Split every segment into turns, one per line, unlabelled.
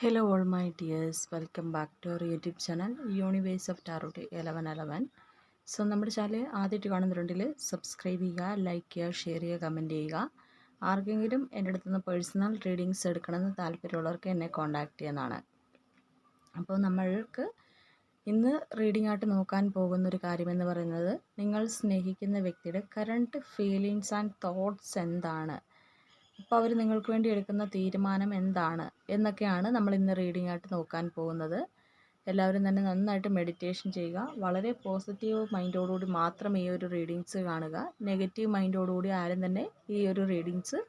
Hello all my dears, welcome back to our YouTube channel Universe of Tarot 1111. So നമ്മുടെ channel ആദ്യമായിട്ട് കാണുന്നുണ്ടെങ്കിൽ subscribe ചെയ്യുക like ചെയ്യുക share ചെയ്യുക കമന്റ് ചെയ്യുക. ആർക്കെങ്കിലും എന്റെ അടുത്ത് നിന്ന് പേഴ്സണൽ റീഡിങ്സ് എടുക്കണമെന്ന് താല്പര്യമുള്ളവർക്ക് എന്നെ കോൺടാക്റ്റ് ചെയ്യുന്നതാണ്. അപ്പോൾ നമ്മൾക്ക് ഇന്ന് റീഡിംഗ് ആയിട്ട് നോക്കാൻ പോകുന്ന ഒരു കാര്യമെന്ന് പറയുന്നത് നിങ്ങൾ സ്നേഹിക്കുന്ന വ്യക്തിയുടെ കറണ്ട് ഫീലിങ്സ് ആൻഡ് തോട്ട്സ് എന്താണ്? അപ്പോൾ അവർ നിങ്ങൾക്ക് വേണ്ടി എടുക്കുന്ന തീരുമാനം എന്താണ്? എന്നൊക്കെയാണ് നമ്മൾ ഇന്ന് റീഡിംഗ് ആയിട്ട് നോക്കാൻ പോകുന്നത്. എല്ലാവരും തന്നെ നന്നായിട്ട് മെഡിറ്റേഷൻ ചെയ്യുക. വളരെ പോസിറ്റീവ് മൈൻഡോടുകൂടി മാത്രം ഈ ഒരു റീഡിങ്സ് കാണുക. നെഗറ്റീവ് മൈൻഡോടുകൂടി ആരും തന്നെ ഈ ഒരു റീഡിങ്സ്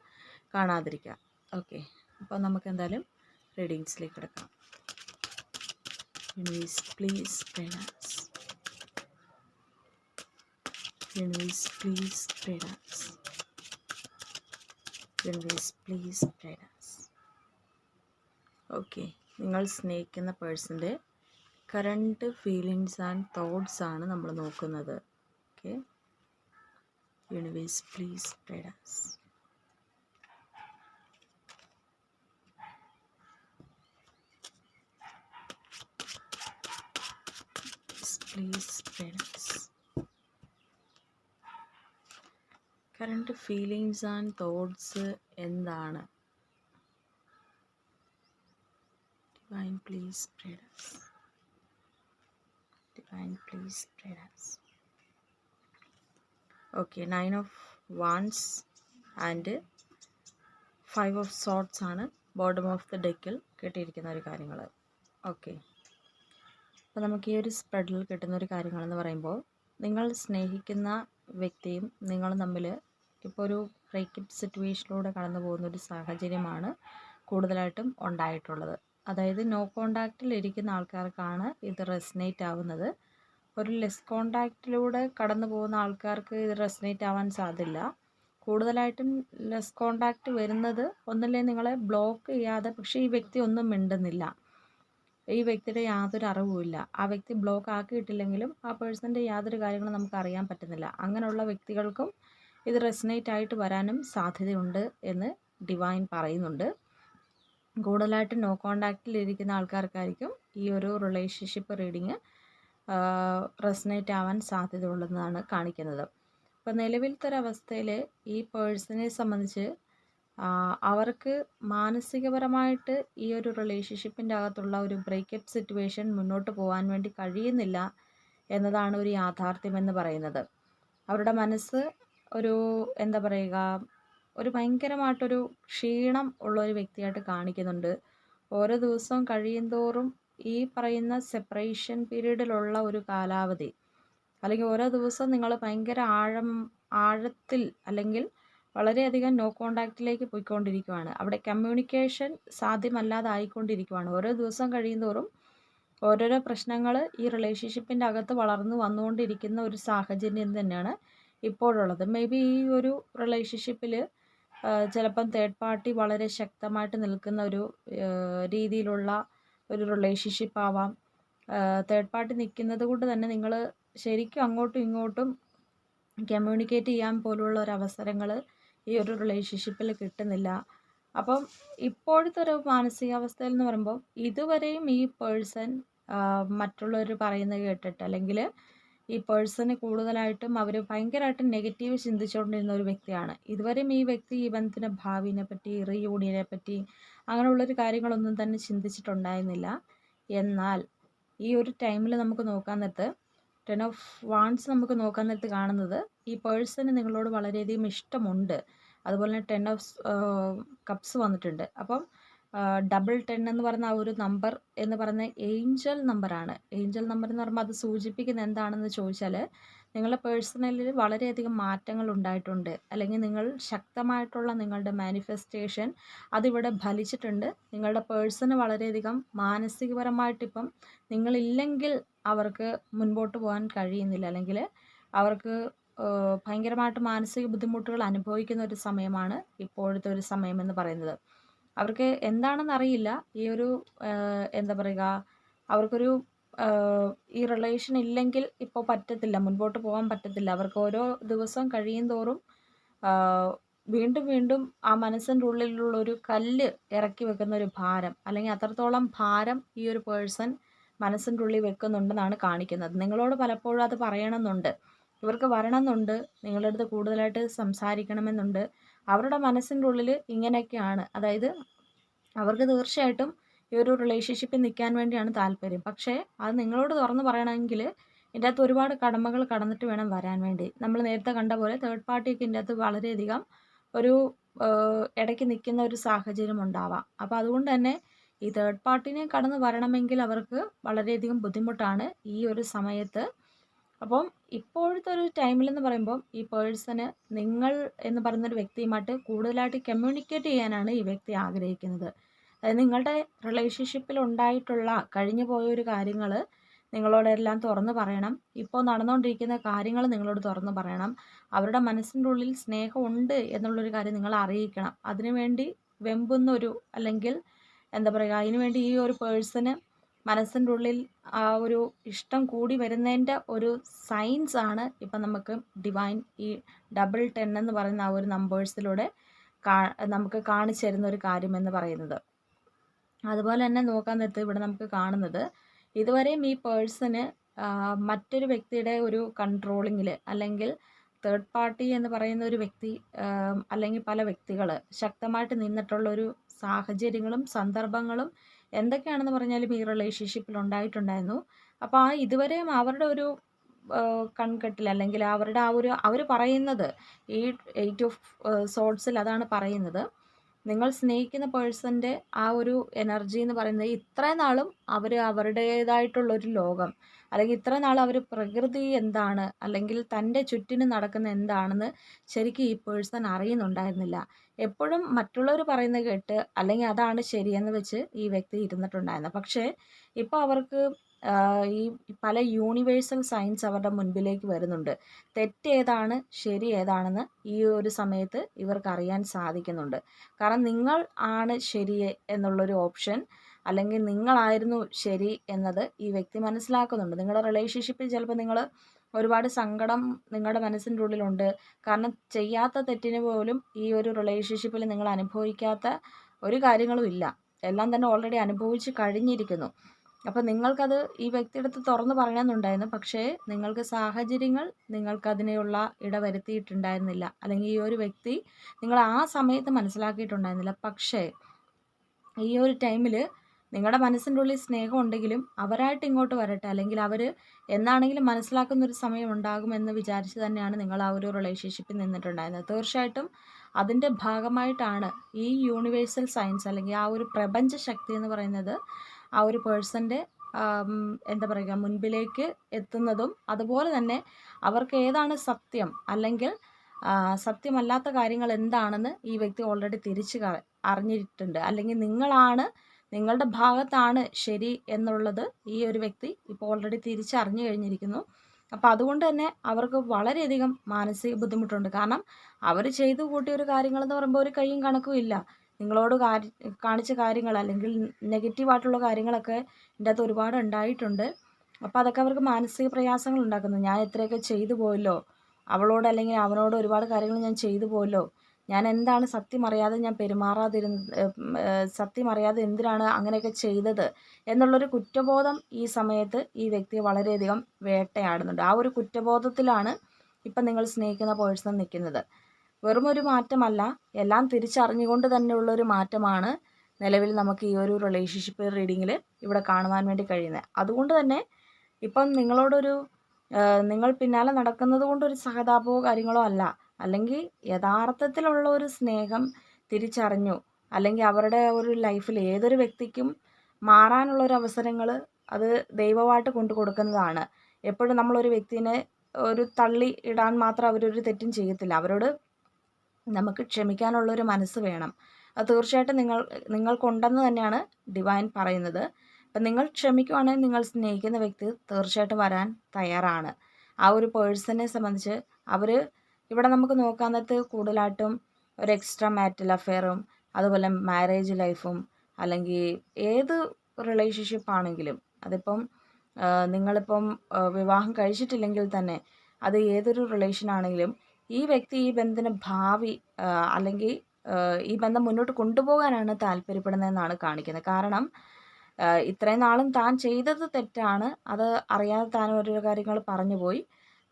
കാണാതിരിക്കുക. ഓക്കെ അപ്പോൾ നമുക്ക് എന്തായാലും റീഡിങ്സിലേക്ക് കിടക്കാം. Universe please guidance universe please universe please guidance okay നിങ്ങൾ സ്നേഹിക്കുന്ന പേഴ്സന്റെ കറണ്ട് ഫീലിങ്സ് ആൻഡ് തോട്ട്സ് ആണ് നമ്മൾ നോക്കുന്നത്. Okay universe please guidance please guidance current feelings and thoughts എന്താണ്? Okay nine of wands and five of swords ആണ് bottom of the ഡെക്കിൽ കിട്ടിയിരിക്കുന്ന ഒരു കാര്യങ്ങൾ ഓക്കെ അപ്പോൾ നമുക്ക് ഈ ഒരു സ്പ്രെഡിൽ കിട്ടുന്ന ഒരു കാര്യങ്ങളെന്ന് പറയുമ്പോൾ നിങ്ങൾ സ്നേഹിക്കുന്ന വ്യക്തിയും നിങ്ങളും തമ്മിൽ ഇപ്പോൾ ഒരു ബ്രേക്കപ്പ് സിറ്റുവേഷനിലൂടെ കടന്നു പോകുന്ന ഒരു സാഹചര്യമാണ് കൂടുതലായിട്ടും ഉണ്ടായിട്ടുള്ളത്. അതായത് നോ കോണ്ടാക്റ്റിൽ ഇരിക്കുന്ന ആൾക്കാർക്കാണ് ഇത് റെസിനേറ്റ് ആവുന്നത്. ഒരു ലെസ് കോണ്ടാക്റ്റിലൂടെ കടന്നു പോകുന്ന ആൾക്കാർക്ക് ഇത് റെസിനേറ്റ് ആവാൻ സാധ്യല്ല. കൂടുതലായിട്ടും ലെസ് കോണ്ടാക്റ്റ് വരുന്നത് ഒന്നല്ലേ നിങ്ങളെ ബ്ലോക്ക് ചെയ്യാതെ പക്ഷേ ഈ വ്യക്തി ഒന്നും മിണ്ടുന്നില്ല. ഈ വ്യക്തിയുടെ യാതൊരു അറിവുമില്ല ആ വ്യക്തി ബ്ലോക്ക് ആക്കിയിട്ടില്ലെങ്കിലും ആ പേഴ്സന്റെ യാതൊരു കാര്യങ്ങളും നമുക്ക് അറിയാൻ പറ്റുന്നില്ല. അങ്ങനെയുള്ള വ്യക്തികൾക്കും ഇത് റെസിനേറ്റ് ആയിട്ട് വരാനും സാധ്യതയുണ്ട് എന്ന് ഡിവൈൻ പറയുന്നുണ്ട്. കൂടുതലായിട്ട് നോ കോണ്ടാക്റ്റിൽ ഇരിക്കുന്ന ആൾക്കാർക്കായിരിക്കും ഈ ഒരു റിലേഷൻഷിപ്പ് റീഡിങ് റെസിനേറ്റ് ആവാൻ സാധ്യത ഉള്ളതെന്നാണ് കാണിക്കുന്നത്. ഇപ്പോൾ നിലവിലത്തെ ഒരവസ്ഥയിൽ ഈ പേഴ്സണെ സംബന്ധിച്ച് അവർക്ക് മാനസികപരമായിട്ട് ഈ ഒരു റിലേഷൻഷിപ്പിന്റെ അകത്തുള്ള ഒരു ബ്രേക്കപ്പ് സിറ്റുവേഷൻ മുന്നോട്ട് പോകാൻ വേണ്ടി കഴിയുന്നില്ല എന്നതാണ് ഒരു യാഥാർത്ഥ്യമെന്ന് പറയുന്നത്. അവരുടെ മനസ്സ് ഒരു എന്താ പറയുക ഒരു ഭയങ്കരമായിട്ടൊരു ക്ഷീണം ഉള്ള ഒരു വ്യക്തിയായിട്ട് കാണിക്കുന്നുണ്ട്. ഓരോ ദിവസവും കഴിയുന്തോറും ഈ പറയുന്ന സെപ്പറേഷൻ പീരീഡിലുള്ള ഒരു കാലാവധി. അല്ലെങ്കിൽ ഓരോ ദിവസവും നിങ്ങൾ ഭയങ്കര ആഴം ആഴത്തിൽ അല്ലെങ്കിൽ വളരെയധികം നോ കോണ്ടാക്റ്റിലേക്ക് പോയിക്കൊണ്ടിരിക്കുകയാണ് അവിടെ കമ്മ്യൂണിക്കേഷൻ സാധ്യമല്ലാതായിക്കൊണ്ടിരിക്കുകയാണ് ഓരോ ദിവസം കഴിയുന്തോറും ഓരോരോ പ്രശ്നങ്ങൾ ഈ റിലേഷൻഷിപ്പിന്റെ അകത്ത് വളർന്നു വന്നുകൊണ്ടിരിക്കുന്ന ഒരു സാഹചര്യം തന്നെയാണ് ഇപ്പോഴുള്ളത്. മേ ബി ഈ ഒരു റിലേഷൻഷിപ്പിൽ ചിലപ്പം തേർഡ് പാർട്ടി വളരെ ശക്തമായിട്ട് നിൽക്കുന്ന ഒരു രീതിയിലുള്ള ഒരു റിലേഷൻഷിപ്പ് ആവാം. തേർഡ് പാർട്ടി നിൽക്കുന്നത് കൊണ്ട് തന്നെ നിങ്ങൾ ശരിക്കും അങ്ങോട്ടും ഇങ്ങോട്ടും കമ്മ്യൂണിക്കേറ്റ് ചെയ്യാൻ പോലുള്ള ഒരു അവസരങ്ങൾ ഈ ഒരു റിലേഷൻഷിപ്പിൽ കിട്ടുന്നില്ല. അപ്പം ഇപ്പോഴത്തെ ഒരു മാനസികാവസ്ഥയിൽ എന്ന് പറയുമ്പോൾ ഇതുവരെയും ഈ പേഴ്സൺ മറ്റുള്ളവർ പറയുന്നത് കേട്ടിട്ട് അല്ലെങ്കിൽ ഈ പേഴ്സണ് കൂടുതലായിട്ടും അവർ ഭയങ്കരമായിട്ട് നെഗറ്റീവ് ചിന്തിച്ചുകൊണ്ടിരുന്ന ഒരു വ്യക്തിയാണ്. ഇതുവരെയും ഈ വ്യക്തി ഈ ബന്ധത്തിന്റെ ഭാവിനെ പറ്റി റീയൂണിയനെ പറ്റി അങ്ങനെയുള്ളൊരു കാര്യങ്ങളൊന്നും തന്നെ ചിന്തിച്ചിട്ടുണ്ടായിരുന്നില്ല. എന്നാൽ ഈ ഒരു ടൈമിൽ നമുക്ക് നോക്കാൻ നേരത്ത് ടെൻ ഓഫ് വാൺസ് നമുക്ക് നോക്കാൻ നേരത്ത് കാണുന്നത് ഈ പേഴ്സണ് നിങ്ങളോട് വളരെയധികം ഇഷ്ടമുണ്ട്. അതുപോലെ തന്നെ ടെൻ ഓഫ് കപ്സ് വന്നിട്ടുണ്ട്. അപ്പം ഡബിൾ ടെൻ എന്ന് പറയുന്ന ആ ഒരു നമ്പർ എന്ന് പറയുന്ന ഏഞ്ചൽ നമ്പറാണ് ഏഞ്ചൽ നമ്പർ എന്ന് പറയുമ്പോൾ അത് സൂചിപ്പിക്കുന്ന എന്താണെന്ന് ചോദിച്ചാൽ നിങ്ങളുടെ പേഴ്സണലിൽ വളരെയധികം മാറ്റങ്ങൾ ഉണ്ടായിട്ടുണ്ട്. അല്ലെങ്കിൽ നിങ്ങൾ ശക്തമായിട്ടുള്ള നിങ്ങളുടെ മാനിഫെസ്റ്റേഷൻ അതിവിടെ ഫലിച്ചിട്ടുണ്ട്. നിങ്ങളുടെ പേഴ്സണ് വളരെയധികം മാനസികപരമായിട്ടിപ്പം നിങ്ങളില്ലെങ്കിൽ അവർക്ക് മുൻപോട്ട് പോകാൻ കഴിയുന്നില്ല. അല്ലെങ്കിൽ അവർക്ക് ഭയങ്കരമായിട്ട് മാനസിക ബുദ്ധിമുട്ടുകൾ അനുഭവിക്കുന്ന ഒരു സമയമാണ് ഇപ്പോഴത്തെ ഒരു സമയമെന്ന് പറയുന്നത്. അവർക്ക് എന്താണെന്ന് അറിയില്ല. ഈ ഒരു എന്താ പറയുക അവർക്കൊരു ഈ റിലേഷൻ ഇല്ലെങ്കിൽ ഇപ്പോൾ പറ്റത്തില്ല. മുൻപോട്ട് പോകാൻ പറ്റത്തില്ല. അവർക്ക് ഓരോ ദിവസം കഴിയും തോറും വീണ്ടും വീണ്ടും ആ മനസ്സിന്റെ ഉള്ളിലുള്ള ഒരു കല്ല് ഇറക്കി വെക്കുന്ന ഒരു ഭാരം അല്ലെങ്കിൽ അത്രത്തോളം ഭാരം ഈ ഒരു പേഴ്സൺ മനസ്സിന്റെ ഉള്ളിൽ വെക്കുന്നുണ്ടെന്നാണ് കാണിക്കുന്നത്. നിങ്ങളോട് പലപ്പോഴും അത് പറയണമെന്നുണ്ട്. ഇവർക്ക് വരണമെന്നുണ്ട്. നിങ്ങളുടെ അടുത്ത് കൂടുതലായിട്ട് സംസാരിക്കണമെന്നുണ്ട്. അവരുടെ മനസ്സിന്റെ ഉള്ളിൽ ഇങ്ങനെയൊക്കെയാണ്. അതായത് അവർക്ക് തീർച്ചയായിട്ടും ഈ ഒരു റിലേഷൻഷിപ്പിൽ നിൽക്കാൻ വേണ്ടിയാണ് താല്പര്യം. പക്ഷേ അത് നിങ്ങളോട് തുറന്ന് പറയണമെങ്കിൽ ഇതിന്റെ അകത്ത് ഒരുപാട് കടമകൾ കടന്നിട്ട് വേണം വരാൻ വേണ്ടി. നമ്മൾ നേരത്തെ കണ്ട പോലെ തേർഡ് പാർട്ടിയൊക്കെ ഇതിന്റെ അകത്ത് വളരെയധികം ഒരു ഇടയ്ക്ക് നിൽക്കുന്ന ഒരു സാഹചര്യം ഉണ്ടാവാം. അപ്പോൾ അതുകൊണ്ട് തന്നെ ഈ തേർഡ് പാർട്ടിനെ കടന്ന് വരണമെങ്കിൽ അവർക്ക് വളരെയധികം ബുദ്ധിമുട്ടാണ് ഈ ഒരു സമയത്ത് അപ്പം ഇപ്പോഴത്തെ ഒരു ടൈമിലെന്ന് പറയുമ്പോൾ ഈ പേഴ്സണ് നിങ്ങൾ എന്ന് പറയുന്നൊരു വ്യക്തിയുമായിട്ട് കൂടുതലായിട്ട് കമ്മ്യൂണിക്കേറ്റ് ചെയ്യാനാണ് ഈ വ്യക്തി ആഗ്രഹിക്കുന്നത്. അതായത് നിങ്ങളുടെ റിലേഷൻഷിപ്പിൽ ഉണ്ടായിട്ടുള്ള കഴിഞ്ഞു പോയൊരു കാര്യങ്ങൾ നിങ്ങളോടെല്ലാം തുറന്നു പറയണം. ഇപ്പോൾ നടന്നുകൊണ്ടിരിക്കുന്ന കാര്യങ്ങൾ നിങ്ങളോട് തുറന്നു പറയണം. അവരുടെ മനസ്സിന്റെ ഉള്ളിൽ സ്നേഹമുണ്ട് എന്നുള്ളൊരു കാര്യം നിങ്ങൾ അറിയിക്കണം. അതിനുവേണ്ടി വെമ്പുന്നൊരു അല്ലെങ്കിൽ എന്താ പറയുക അതിനുവേണ്ടി ഈ ഒരു പേഴ്സണ് മനസ്സിന്റെ ഉള്ളിൽ ആ ഒരു ഇഷ്ടം കൂടി വരുന്നതിന്റെ ഒരു സയൻസ് ആണ് ഇപ്പം നമുക്ക് ഡിവൈൻ ഈ ഡബിൾ ടെൻ എന്ന് പറയുന്ന ആ ഒരു നമ്പേഴ്സിലൂടെ കാ നമുക്ക് കാണിച്ചു തരുന്ന ഒരു കാര്യം എന്ന് പറയുന്നത്. അതുപോലെ തന്നെ നോക്കാൻ നേരത്ത് ഇവിടെ നമുക്ക് കാണുന്നത് ഇതുവരെയും ഈ പേഴ്സണ് മറ്റൊരു വ്യക്തിയുടെ ഒരു കൺട്രോളിങ്ങിൽ അല്ലെങ്കിൽ തേർഡ് പാർട്ടി എന്ന് പറയുന്ന ഒരു വ്യക്തി അല്ലെങ്കിൽ പല വ്യക്തികൾ ശക്തമായിട്ട് നിന്നിട്ടുള്ള ഒരു സാഹചര്യങ്ങളും സന്ദർഭങ്ങളും എന്തൊക്കെയാണെന്ന് പറഞ്ഞാലും ഈ റിലേഷൻഷിപ്പിൽ ഉണ്ടായിട്ടുണ്ടായിരുന്നു. അപ്പോൾ ആ ഇതുവരെയും അവരുടെ ഒരു കൺകെട്ടിൽ അല്ലെങ്കിൽ അവരുടെ ആ ഒരു അവർ പറയുന്നത് ഈ എയ്റ്റ് ഓഫ് സോൾസിൽ അതാണ് പറയുന്നത്. നിങ്ങൾ സ്നേഹിക്കുന്ന പേഴ്സന്റെ ആ ഒരു എനർജി എന്ന് പറയുന്നത് ഇത്രയും നാളും അവർ അവരുടേതായിട്ടുള്ളൊരു ലോകം. അല്ലെങ്കിൽ ഇത്ര നാൾ അവർ പ്രകൃതി എന്താണ്? അല്ലെങ്കിൽ തന്റെ ചുറ്റിനും നടക്കുന്ന എന്താണെന്ന് ശരിക്കും ഈ പേഴ്സൺ അറിയുന്നുണ്ടായിരുന്നില്ല. എപ്പോഴും മറ്റുള്ളവർ പറയുന്ന കേട്ട് അല്ലെങ്കിൽ അതാണ് ശരിയെന്ന് വെച്ച് ഈ വ്യക്തി ഇരുന്നിട്ടുണ്ടായിരുന്നു പക്ഷേ ഇപ്പോൾ അവർക്ക് ഈ പല യൂണിവേഴ്സൽ സയൻസ് അവരുടെ മുൻപിലേക്ക് വരുന്നുണ്ട്. തെറ്റേതാണ് ശരി ഏതാണെന്ന് ഈ ഒരു സമയത്ത് ഇവർക്ക് അറിയാൻ സാധിക്കുന്നുണ്ട്. കാരണം നിങ്ങൾ ആണ് ശരി എന്നുള്ളൊരു ഓപ്ഷൻ അല്ലെങ്കിൽ നിങ്ങളായിരുന്നു ശരി എന്നത് ഈ വ്യക്തി മനസ്സിലാക്കുന്നുണ്ട്. നിങ്ങളുടെ റിലേഷൻഷിപ്പിൽ ചിലപ്പോൾ നിങ്ങൾ ഒരുപാട് സങ്കടം നിങ്ങളുടെ മനസ്സിന്റെ ഉള്ളിലുണ്ട്. കാരണം ചെയ്യാത്ത തെറ്റിന് പോലും ഈ ഒരു റിലേഷൻഷിപ്പിൽ നിങ്ങൾ അനുഭവിക്കാത്ത ഒരു കാര്യങ്ങളും ഇല്ല. എല്ലാം തന്നെ ഓൾറെഡി അനുഭവിച്ച് കഴിഞ്ഞിരിക്കുന്നു. അപ്പോൾ നിങ്ങൾക്കത് ഈ വ്യക്തിയുടെ അടുത്ത് തുറന്ന് പറയണമെന്നുണ്ടായിരുന്നു പക്ഷേ നിങ്ങൾക്ക് സാഹചര്യങ്ങൾ നിങ്ങൾക്കതിനെയുള്ള ഇടവരുത്തിയിട്ടുണ്ടായിരുന്നില്ല. അല്ലെങ്കിൽ ഈ ഒരു വ്യക്തി നിങ്ങൾ ആ സമയത്ത് മനസ്സിലാക്കിയിട്ടുണ്ടായിരുന്നില്ല. പക്ഷേ ഈ ഒരു ടൈമിൽ നിങ്ങളുടെ മനസ്സിന്റെ ഉള്ളിൽ സ്നേഹം ഉണ്ടെങ്കിലും അവരായിട്ട് ഇങ്ങോട്ട് വരട്ടെ. അല്ലെങ്കിൽ അവർ എന്നാണെങ്കിലും മനസ്സിലാക്കുന്ന ഒരു സമയം ഉണ്ടാകുമെന്ന് വിചാരിച്ച് തന്നെയാണ് നിങ്ങൾ ആ ഒരു റിലേഷൻഷിപ്പിൽ നിന്നിട്ടുണ്ടായിരുന്നത്. തീർച്ചയായിട്ടും അതിന്റെ ഭാഗമായിട്ടാണ് ഈ യൂണിവേഴ്സൽ സയൻസ് അല്ലെങ്കിൽ ആ ഒരു പ്രപഞ്ച ശക്തി എന്ന് പറയുന്നത് ആ ഒരു പേഴ്സന്റെ എന്താ പറയുക മുൻപിലേക്ക് എത്തുന്നതും അതുപോലെ തന്നെ അവർക്ക് ഏതാണ് സത്യം അല്ലെങ്കിൽ സത്യമല്ലാത്ത കാര്യങ്ങൾ എന്താണെന്ന് ഈ വ്യക്തി ഓൾറെഡി തിരിച്ച് അറിഞ്ഞിട്ടുണ്ട്. അല്ലെങ്കിൽ നിങ്ങളാണ് നിങ്ങളുടെ ഭാഗത്താണ് ശരി എന്നുള്ളത് ഈ ഒരു വ്യക്തി ഇപ്പോൾ ഓൾറെഡി തിരിച്ചറിഞ്ഞു കഴിഞ്ഞിരിക്കുന്നു. അപ്പോൾ അതുകൊണ്ട് തന്നെ അവർക്ക് വളരെയധികം മാനസിക ബുദ്ധിമുട്ടുണ്ട്. കാരണം അവർ ചെയ്തു കൂട്ടിയ ഒരു കാര്യങ്ങളെന്ന് പറയുമ്പോൾ ഒരു കൈയും കണക്കും ഇല്ല. നിങ്ങളോട് കാണിച്ച കാര്യങ്ങൾ അല്ലെങ്കിൽ നെഗറ്റീവായിട്ടുള്ള കാര്യങ്ങളൊക്കെ ഇതിന്റെ അകത്ത് ഒരുപാട് ഉണ്ടായിട്ടുണ്ട്. അപ്പോൾ അതൊക്കെ അവർക്ക് മാനസിക പ്രയാസങ്ങൾ ഉണ്ടാക്കുന്നു. ഞാൻ എത്രയൊക്കെ ചെയ്തു പോയല്ലോ. അവളോട് അല്ലെങ്കിൽ അവനോട് ഒരുപാട് കാര്യങ്ങൾ ഞാൻ ചെയ്തു പോയല്ലോ. ഞാൻ എന്താണ് സത്യം അറിയാതെ ഞാൻ പെരുമാറാതിരുന്ന സത്യം അറിയാതെ എന്തിനാണ് അങ്ങനെയൊക്കെ ചെയ്തത് എന്നുള്ളൊരു കുറ്റബോധം ഈ സമയത്ത് ഈ വ്യക്തിയെ വളരെയധികം വേട്ടയാടുന്നുണ്ട്. ആ ഒരു കുറ്റബോധത്തിലാണ് ഇപ്പം നിങ്ങൾ സ്നേഹിക്കുന്ന പേഴ്സൺ നിൽക്കുന്നത്. വെറും ഒരു മാറ്റമല്ല എല്ലാം തിരിച്ചറിഞ്ഞുകൊണ്ട് തന്നെയുള്ളൊരു മാറ്റമാണ് നിലവിൽ നമുക്ക് ഈ ഒരു റിലേഷൻഷിപ്പ് റീഡിങ്ങിൽ ഇവിടെ കാണുവാൻ വേണ്ടി കഴിയുന്നത്. അതുകൊണ്ട് തന്നെ ഇപ്പം നിങ്ങളോടൊരു നിങ്ങൾ പിന്നാലെ നടക്കുന്നത് കൊണ്ടൊരു സഹതാപമോ കാര്യങ്ങളോ അല്ല. അല്ലെങ്കിൽ യഥാർത്ഥത്തിലുള്ള ഒരു സ്നേഹം തിരിച്ചറിഞ്ഞു അല്ലെങ്കിൽ അവരുടെ ഒരു ലൈഫിൽ ഏതൊരു വ്യക്തിക്കും മാറാനുള്ള ഒരു അവസരങ്ങൾ അത് ദൈവമായിട്ട് കൊണ്ടു കൊടുക്കുന്നതാണ്. എപ്പോഴും നമ്മളൊരു വ്യക്തിനെ ഒരു തള്ളി ഇടാൻ മാത്രം അവരൊരു തെറ്റും ചെയ്യത്തില്ല. അവരോട് നമുക്ക് ക്ഷമിക്കാനുള്ളൊരു മനസ്സ് വേണം. അത് തീർച്ചയായിട്ടും നിങ്ങൾ നിങ്ങൾക്കുണ്ടെന്ന് തന്നെയാണ് ഡിവൈൻ പറയുന്നത്. അപ്പം നിങ്ങൾ ക്ഷമിക്കുവാണെങ്കിൽ നിങ്ങൾ സ്നേഹിക്കുന്ന വ്യക്തി തീർച്ചയായിട്ടും വരാൻ തയ്യാറാണ്. ആ ഒരു പേഴ്സണെ സംബന്ധിച്ച് അവർ ഇവിടെ നമുക്ക് നോക്കാൻ നേരത്ത് കൂടുതലായിട്ടും ഒരു എക്സ്ട്രാ മാരിറ്റൽ അഫെയറും അതുപോലെ മാരേജ് ലൈഫും അല്ലെങ്കിൽ ഏത് റിലേഷൻഷിപ്പ് ആണെങ്കിലും. അതിപ്പം നിങ്ങളിപ്പം വിവാഹം കഴിച്ചിട്ടില്ലെങ്കിൽ തന്നെ അത് ഏതൊരു റിലേഷൻ ആണെങ്കിലും ഈ വ്യക്തി ഈ ബന്ധന ഭാവി അല്ലെങ്കിൽ ഈ ബന്ധം മുന്നോട്ട് കൊണ്ടുപോകാനാണ് താല്പര്യപ്പെടുന്നതെന്നാണ് കാണിക്കുന്നത്. കാരണം ഇത്രയും നാളും താൻ ചെയ്തത് തെറ്റാണ്. അത് അറിയാതെ താൻ ഓരോ കാര്യങ്ങൾ പറഞ്ഞു പോയി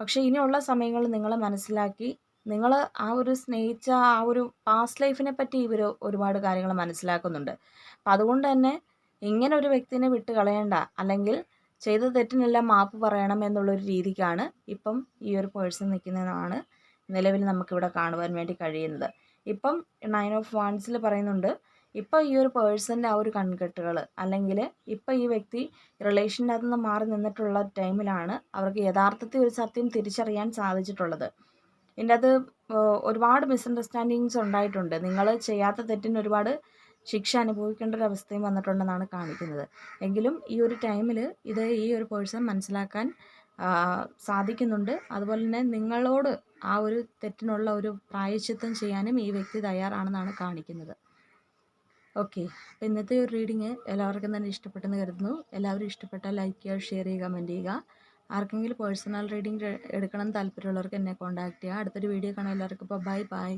പക്ഷേ ഇനിയുള്ള സമയങ്ങൾ നിങ്ങൾ മനസ്സിലാക്കി നിങ്ങൾ ആ ഒരു സ്നേഹിച്ച ആ ഒരു പാസ്റ്റ് ലൈഫിനെ പറ്റി ഇവർ ഒരുപാട് കാര്യങ്ങൾ മനസ്സിലാക്കുന്നുണ്ട്. അപ്പം അതുകൊണ്ട് തന്നെ ഇങ്ങനെ ഒരു വ്യക്തിനെ വിട്ട് കളയണ്ട. അല്ലെങ്കിൽ ചെയ്ത തെറ്റിനെല്ലാം മാപ്പ് പറയണം എന്നുള്ളൊരു രീതിക്കാണ് ഇപ്പം ഈ ഒരു പേഴ്സൺ നിൽക്കുന്നതാണ് നിലവിൽ നമുക്കിവിടെ കാണുവാൻ വേണ്ടി കഴിയുന്നത്. ഇപ്പം നയൻ ഓഫ് വാൺസിൽ പറയുന്നുണ്ട് ഇപ്പം ഈ ഒരു പേഴ്സന്റെ ആ ഒരു കൺകെട്ടുകൾ അല്ലെങ്കിൽ ഇപ്പോൾ ഈ വ്യക്തി റിലേഷന്റെ അകത്ത് നിന്ന് മാറി നിന്നിട്ടുള്ള ടൈമിലാണ് അവർക്ക് യഥാർത്ഥത്തിൽ ഒരു സത്യം തിരിച്ചറിയാൻ സാധിച്ചിട്ടുള്ളത്. ഇതിന്റെ അത് ഒരുപാട് മിസ്അണ്ടർസ്റ്റാൻഡിങ്സ് ഉണ്ടായിട്ടുണ്ട്. നിങ്ങൾ ചെയ്യാത്ത തെറ്റിന് ഒരുപാട് ശിക്ഷ അനുഭവിക്കേണ്ട ഒരു അവസ്ഥയും വന്നിട്ടുണ്ടെന്നാണ് കാണിക്കുന്നത്. എങ്കിലും ഈ ഒരു ടൈമിൽ ഇത് ഈ ഒരു പേഴ്സൺ മനസ്സിലാക്കാൻ സാധിക്കുന്നുണ്ട്. അതുപോലെ തന്നെ നിങ്ങളോട് ആ ഒരു തെറ്റിനുള്ള ഒരു പ്രായശ്ചിത്തം ചെയ്യാനും ഈ വ്യക്തി തയ്യാറാണെന്നാണ് കാണിക്കുന്നത്. ഓക്കെ. അപ്പോൾ ഇന്നത്തെ ഒരു റീഡിങ് എല്ലാവർക്കും തന്നെ ഇഷ്ടപ്പെട്ടെന്ന് കരുതുന്നു. എല്ലാവരും ഇഷ്ടപ്പെട്ടാൽ ലൈക്ക് ചെയ്യുക ഷെയർ ചെയ്യുക കമന്റ് ചെയ്യുക. ആർക്കെങ്കിലും പേഴ്സണൽ റീഡിംഗ് എടുക്കണം താല്പര്യമുള്ളവർക്ക് എന്നെ കോൺടാക്ട് ചെയ്യുക. അടുത്തൊരു വീഡിയോ കാണാൻ എല്ലാവർക്കും ഇപ്പോൾ ബൈ ബൈ.